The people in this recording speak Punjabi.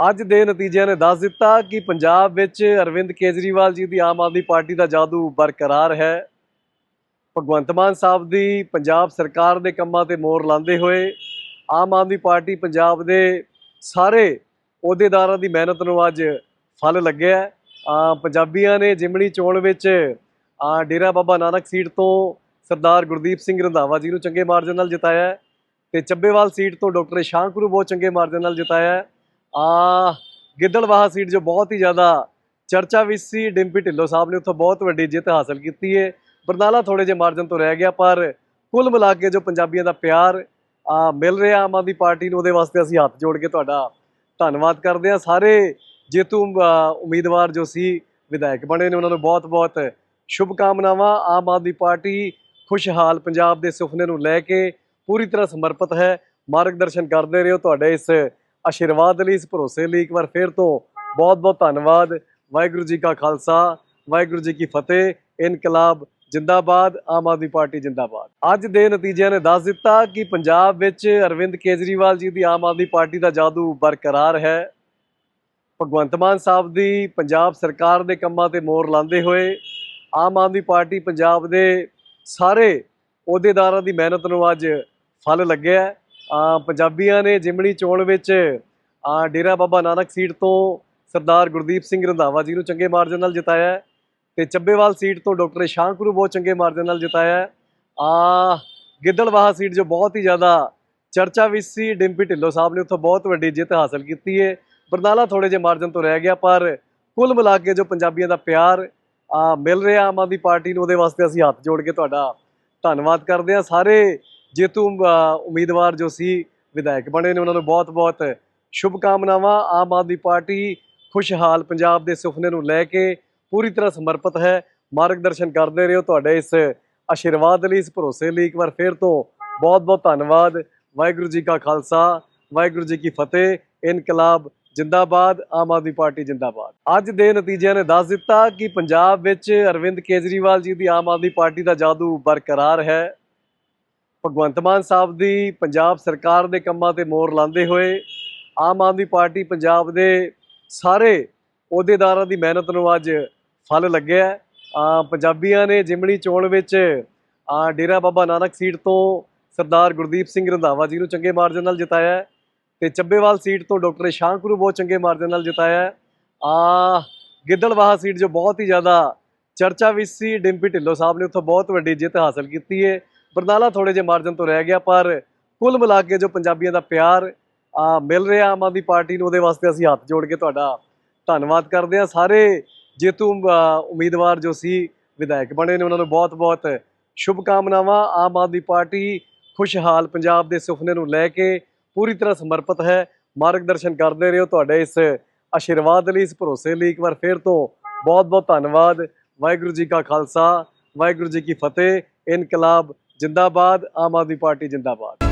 ਅੱਜ ਦੇ ਨਤੀਜਿਆਂ ਨੇ ਦੱਸ ਦਿੱਤਾ ਕਿ ਪੰਜਾਬ ਵਿੱਚ ਅਰਵਿੰਦ ਕੇਜਰੀਵਾਲ ਜੀ ਦੀ ਆਮ ਆਦਮੀ ਪਾਰਟੀ ਦਾ ਜਾਦੂ ਬਰਕਰਾਰ ਹੈ। ਭਗਵੰਤ ਮਾਨ ਸਾਹਿਬ ਦੀ ਪੰਜਾਬ ਸਰਕਾਰ ਦੇ ਕੰਮਾਂ ਤੇ ਮੋਹਰ ਲਾਉਂਦੇ ਹੋਏ ਆਮ ਆਦਮੀ ਪਾਰਟੀ ਪੰਜਾਬ ਦੇ ਸਾਰੇ ਅਹੁਦੇਦਾਰਾਂ ਦੀ ਮਿਹਨਤ ਨੂੰ ਅੱਜ ਫਲ ਲੱਗਿਆ ਪੰਜਾਬੀਆਂ ਨੇ ਜਿਮਣੀ ਚੋਣ ਵਿੱਚ ਡੇਰਾ ਬਾਬਾ ਨਾਨਕ ਸੀਟ ਤੋਂ ਸਰਦਾਰ ਗੁਰਦੀਪ ਸਿੰਘ ਰੰਧਾਵਾ ਜੀ ਨੂੰ ਚੰਗੇ ਮਾਰਜਨ ਨਾਲ ਜਿਤਾਇਆ ਹੈ ਤੇ ਚੱਬੇਵਾਲ ਸੀਟ ਤੋਂ ਡਾਕਟਰ ਸ਼ਾਂਕਰੂ ਬਹੁਤ ਚੰਗੇ ਮਾਰਜਨ ਨਾਲ ਜਿਤਾਇਆ ਆ ਗਿੱਦੜਵਾਹਾ ਸੀਟ ਜੋ ਬਹੁਤ ਹੀ ਜ਼ਿਆਦਾ ਚਰਚਾ ਵਿੱਚ ਸੀ, ਡਿੰਪੀ ਢਿੱਲੋਂ ਸਾਹਿਬ ਨੇ ਉੱਥੋਂ ਬਹੁਤ ਵੱਡੀ ਜਿੱਤ ਹਾਸਲ ਕੀਤੀ ਹੈ ਬਰਨਾਲਾ ਥੋੜੇ ਜਿਹੇ ਮਾਰਜਨ ਤੋਂ ਰਹਿ ਗਿਆ, ਪਰ ਕੁੱਲ ਮਿਲਾ ਕੇ ਜੋ ਪੰਜਾਬੀਆਂ ਦਾ ਪਿਆਰ, ਆ, ਮਿਲ ਰਿਹਾ ਆਮ ਆਦਮੀ ਪਾਰਟੀ ਨੂੰ, ਉਹਦੇ ਵਾਸਤੇ ਅਸੀਂ ਹੱਥ ਜੋੜ ਕੇ ਤੁਹਾਡਾ ਧੰਨਵਾਦ ਕਰਦੇ ਹਾਂ। ਸਾਰੇ ਜੇਤੂ ਉਮੀਦਵਾਰ ਜੋ ਸੀ, ਵਿਧਾਇਕ ਬਣੇ ਨੇ, ਉਹਨਾਂ ਨੂੰ ਬਹੁਤ-ਬਹੁਤ ਸ਼ੁਭ ਕਾਮਨਾਵਾਂ ਆਮ ਆਦਮੀ ਪਾਰਟੀ ਖੁਸ਼ਹਾਲ ਪੰਜਾਬ ਦੇ ਸੁਪਨੇ ਨੂੰ ਲੈ ਕੇ ਪੂਰੀ ਤਰ੍ਹਾਂ ਸਮਰਪਿਤ ਹੈ। ਮਾਰਗਦਰਸ਼ਨ ਕਰਦੇ ਰਹੋ ਤੁਹਾਡੇ ਇਸ ਆਸ਼ੀਰਵਾਦ ਲਈ, ਇਸ ਭਰੋਸੇ ਲਈ ਇੱਕ ਵਾਰ ਫੇਰ ਤੋਂ ਬਹੁਤ-ਬਹੁਤ ਧੰਨਵਾਦ। ਵਾਹਿਗੁਰੂ ਜੀ ਕਾ ਖਾਲਸਾ, ਵਾਹਿਗੁਰੂ ਜੀ ਕੀ ਫਤਿਹ, ਇਨਕਲਾਬ ਜਿੰਦਾਬਾਦ, ਆਮ ਆਦਮੀ ਪਾਰਟੀ ਜਿੰਦਾਬਾਦ। ਅੱਜ ਦੇ ਨਤੀਜਿਆਂ ਨੇ ਦੱਸ ਦਿੱਤਾ ਕਿ ਪੰਜਾਬ ਵਿੱਚ ਅਰਵਿੰਦ ਕੇਜਰੀਵਾਲ ਜੀ ਦੀ ਆਮ ਆਦਮੀ ਪਾਰਟੀ ਦਾ ਜਾਦੂ ਬਰਕਰਾਰ ਹੈ। ਭਗਵੰਤ ਮਾਨ ਸਾਹਿਬ ਦੀ ਪੰਜਾਬ ਸਰਕਾਰ ਦੇ ਕੰਮਾਂ ਤੇ ਮੋਹਰ ਲਾਉਂਦੇ ਹੋਏ ਆਮ ਆਦਮੀ ਪਾਰਟੀ ਪੰਜਾਬ ਦੇ ਸਾਰੇ ਅਹੁਦੇਦਾਰਾਂ ਦੀ ਮਿਹਨਤ ਨੂੰ ਅੱਜ ਫਲ ਲੱਗਿਆ ਪੰਜਾਬੀਆਂ ਨੇ ਜਿਮਣੀ ਚੋਣ ਵਿੱਚ ਡੇਰਾ ਬਾਬਾ ਨਾਨਕ ਸੀਟ ਤੋਂ ਸਰਦਾਰ ਗੁਰਦੀਪ ਸਿੰਘ ਰੰਧਾਵਾ ਜੀ ਨੂੰ ਚੰਗੇ ਮਾਰਜਨ ਨਾਲ ਜਿਤਾਇਆ ਹੈ ਤੇ ਚੱਬੇਵਾਲ ਸੀਟ ਤੋਂ ਡਾਕਟਰ ਸ਼ਾਂਕਰੂ ਬਹੁਤ ਚੰਗੇ ਮਾਰਜਨ ਨਾਲ ਜਿਤਾਇਆ ਆ ਗਿੱਦੜਵਾਹਾ ਸੀਟ ਜੋ ਬਹੁਤ ਹੀ ਜ਼ਿਆਦਾ ਚਰਚਾ ਵਿੱਚ ਸੀ, ਡਿੰਪੀ ਢਿੱਲੋਂ ਸਾਹਿਬ ਨੇ ਉੱਥੋਂ ਬਹੁਤ ਵੱਡੀ ਜਿੱਤ ਹਾਸਲ ਕੀਤੀ ਹੈ। ਬਰਨਾਲਾ ਥੋੜੇ ਜਿਹੇ ਮਾਰਜਨ ਤੋਂ ਰਹਿ ਗਿਆ, ਪਰ ਕੁੱਲ ਮਿਲਾ ਕੇ ਜੋ ਪੰਜਾਬੀਆਂ ਦਾ ਪਿਆਰ ਮਿਲ ਰਿਹਾ ਆਮ ਆਦਮੀ ਪਾਰਟੀ ਨੂੰ, ਉਹਦੇ ਵਾਸਤੇ ਅਸੀਂ ਹੱਥ ਜੋੜ ਕੇ ਤੁਹਾਡਾ ਧੰਨਵਾਦ ਕਰਦੇ ਹਾਂ। ਸਾਰੇ ਜੇਤੂ ਉਮੀਦਵਾਰ ਜੋ ਸੀ, ਵਿਧਾਇਕ ਬਣੇ ਨੇ, ਉਹਨਾਂ ਨੂੰ ਬਹੁਤ-ਬਹੁਤ ਸ਼ੁਭ ਕਾਮਨਾਵਾਂ ਆਮ ਆਦਮੀ ਪਾਰਟੀ ਖੁਸ਼ਹਾਲ ਪੰਜਾਬ ਦੇ ਸੁਪਨੇ ਨੂੰ ਲੈ ਕੇ ਪੂਰੀ ਤਰ੍ਹਾਂ ਸਮਰਪਿਤ ਹੈ। ਮਾਰਗਦਰਸ਼ਨ ਕਰਦੇ ਰਹੋ ਤੁਹਾਡੇ ਇਸ ਆਸ਼ੀਰਵਾਦ ਲਈ, ਇਸ ਭਰੋਸੇ ਲਈ। ਇੱਕ ਵਾਰ ਫੇਰ ਤੋਂ ਬਹੁਤ-ਬਹੁਤ ਧੰਨਵਾਦ। ਵਾਹਿਗੁਰੂ ਜੀ ਕਾ ਖਾਲਸਾ, ਵਾਹਿਗੁਰੂ ਜੀ ਕੀ ਫਤਿਹ। ਇਨਕਲਾਬ ਜਿੰਦਾਬਾਦ, ਆਮ ਆਦਮੀ ਪਾਰਟੀ ਜਿੰਦਾਬਾਦ। ਅੱਜ ਦੇ ਨਤੀਜਿਆਂ ਨੇ ਦੱਸ ਦਿੱਤਾ ਕਿ ਪੰਜਾਬ ਵਿੱਚ ਅਰਵਿੰਦ ਕੇਜਰੀਵਾਲ ਜੀ ਦੀ ਆਮ ਆਦਮੀ ਪਾਰਟੀ ਦਾ ਜਾਦੂ ਬਰਕਰਾਰ ਹੈ। ਭਗਵੰਤ ਮਾਨ ਸਾਹਿਬ ਦੀ ਪੰਜਾਬ ਸਰਕਾਰ ਦੇ ਕੰਮਾਂ ਤੇ ਮੋਹਰ ਲਾਉਂਦੇ ਹੋਏ ਆਮ ਆਦਮੀ ਪਾਰਟੀ ਪੰਜਾਬ ਦੇ ਸਾਰੇ ਅਹੁਦੇਦਾਰਾਂ ਦੀ ਮਿਹਨਤ ਨੂੰ ਅੱਜ ਫਲ ਲੱਗਿਆ ਹੈ। ਪੰਜਾਬੀਆਂ ਨੇ ਜਿਮਣੀ ਚੋਣ ਵਿੱਚ ਅਹ ਡੇਰਾ ਬਾਬਾ ਨਾਨਕ ਸੀਟ ਤੋਂ ਸਰਦਾਰ ਗੁਰਦੀਪ ਸਿੰਘ ਰੰਧਾਵਾ ਜੀ ਨੂੰ ਚੰਗੇ ਮਾਰਜਨ ਨਾਲ ਜਿਤਾਇਆ ਹੈ ਤੇ ਚੱਬੇਵਾਲ ਸੀਟ ਤੋਂ ਡਾਕਟਰ ਸ਼ਾਂਕਰੂ ਬਹੁਤ ਚੰਗੇ ਮਾਰਜਨ ਨਾਲ ਜਿਤਾਇਆ ਆ ਗਿੱਦੜਵਾਹਾ ਸੀਟ ਜੋ ਬਹੁਤ ਹੀ ਜ਼ਿਆਦਾ ਚਰਚਾ ਵਿੱਚ ਸੀ, ਡਿੰਪੀ ਢਿੱਲੋਂ ਸਾਹਿਬ ਨੇ ਉੱਥੋਂ ਬਹੁਤ ਵੱਡੀ ਜਿੱਤ ਹਾਸਲ ਕੀਤੀ ਹੈ ਬਰਨਾਲਾ ਥੋੜੇ ਜਿਹੇ ਮਾਰਜਨ ਤੋਂ ਰਹਿ ਗਿਆ, ਪਰ ਕੁੱਲ ਮਿਲਾ ਕੇ ਜੋ ਪੰਜਾਬੀਆਂ ਦਾ ਪਿਆਰ, ਆ, ਮਿਲ ਰਿਹਾ ਆਮ ਆਦਮੀ ਪਾਰਟੀ ਨੂੰ, ਉਹਦੇ ਵਾਸਤੇ ਅਸੀਂ ਹੱਥ ਜੋੜ ਕੇ ਤੁਹਾਡਾ ਧੰਨਵਾਦ ਕਰਦੇ ਹਾਂ। ਸਾਰੇ ਜੇਤੂ ਉਮੀਦਵਾਰ ਜੋ ਸੀ, ਵਿਧਾਇਕ ਬਣੇ ਨੇ, ਉਹਨਾਂ ਨੂੰ ਬਹੁਤ-ਬਹੁਤ ਸ਼ੁਭ ਕਾਮਨਾਵਾਂ ਆਮ ਆਦਮੀ ਪਾਰਟੀ ਖੁਸ਼ਹਾਲ ਪੰਜਾਬ ਦੇ ਸੁਪਨੇ ਨੂੰ ਲੈ ਕੇ ਪੂਰੀ ਤਰ੍ਹਾਂ ਸਮਰਪਿਤ ਹੈ। ਮਾਰਗਦਰਸ਼ਨ ਕਰਦੇ ਰਹੋ ਤੁਹਾਡੇ ਇਸ ਆਸ਼ੀਰਵਾਦ ਲਈ, ਇਸ ਭਰੋਸੇ ਲਈ। ਇੱਕ ਵਾਰ ਫੇਰ ਤੋਂ ਬਹੁਤ-ਬਹੁਤ ਧੰਨਵਾਦ। ਵਾਹਿਗੁਰੂ ਜੀ ਕਾ ਖਾਲਸਾ, ਵਾਹਿਗੁਰੂ ਜੀ ਕੀ ਫਤਿਹ। ਇਨਕਲਾਬ ਜਿੰਦਾਬਾਦ ਆਮ ਆਦਮੀ ਪਾਰਟੀ ਜਿੰਦਾਬਾਦ।